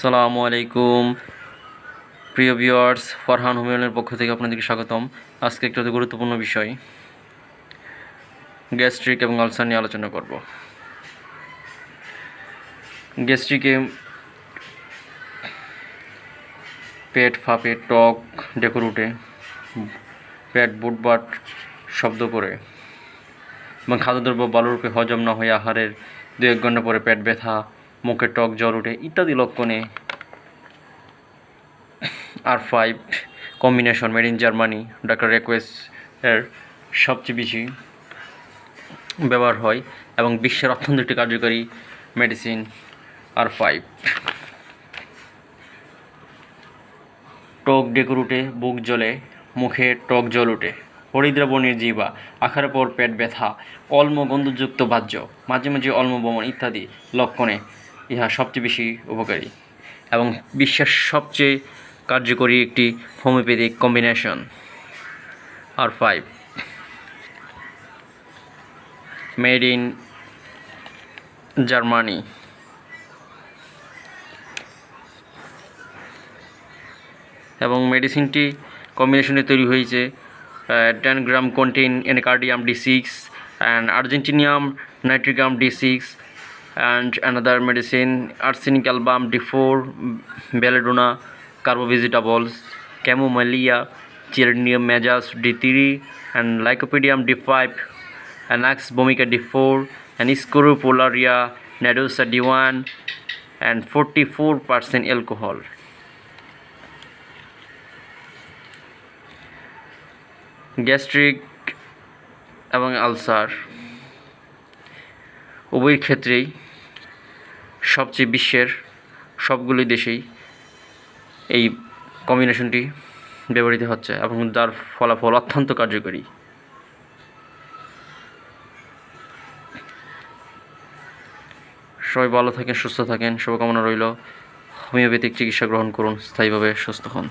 সালামু আলাইকুম। প্রিয় ভিউয়ার্স, ফরহান হুমায়ুনের পক্ষ থেকে আপনাদেরকে স্বাগতম। আজকে একটি গুরুত্বপূর্ণ বিষয়, গ্যাস্ট্রিক এবং আলসার নিয়ে আলোচনা করব। গ্যাস্ট্রিকে পেট ফাঁপে, টক, ডেকর উঠে, পেট বুটবাট শব্দ করে এবং খাদ্যদ্রব্য বালুরূপে হজম না হয়ে আহারের দু এক ঘণ্টা পরে পেট ব্যথা মুখে টক জ্বর ওঠে ইত্যাদি লক্ষণে। R five combination made in Germany doctor Reckeweg এর সবচেয়ে বেশি ব্যবহার হয় এবং বিশ্বের অত্যন্ত একটি কার্যকরী মেডিসিন আর ফাইভ টক ডেকুর উঠে, বুক জ্বলে, মুখে টক জল উঠে। হরিদ্রাব নির্জীবা আখার পর পেট ব্যথা অল্ম গন্ধযুক্ত বাহ্য, মাঝে মাঝে অল্ম বমন ইত্যাদি লক্ষণে ইহা সবচেয়ে বেশি উপকারী এবং বিশ্বের সবচেয়ে কার্যকরী একটি homoeopathic combination R five made in Germany এবং মেডিসিনটি কম্বিনেশনে তৈরি হয়েছে ten gram contain anacardium D six and argentum nitricum D six four belladonna carbo vegetabilis chamomilla chelidonium majus D three and lycopodium D five nux vomica D four and scrophularia nodosa D one and forty four percent alcohol gastric এবং ulcer উভয় ক্ষেত্রেই সবচেয়ে বিশ্বের সবগুলি দেশেই এই কম্বিনেশনটি ব্যবহৃত হচ্ছে এবং যার ফলাফল অত্যন্ত কার্যকরী। সবাই ভালো থাকেন, সুস্থ থাকেন, শুভকামনা রইল। হোমিওপ্যাথিক চিকিৎসা গ্রহণ করুন, স্থায়ীভাবে সুস্থ হন।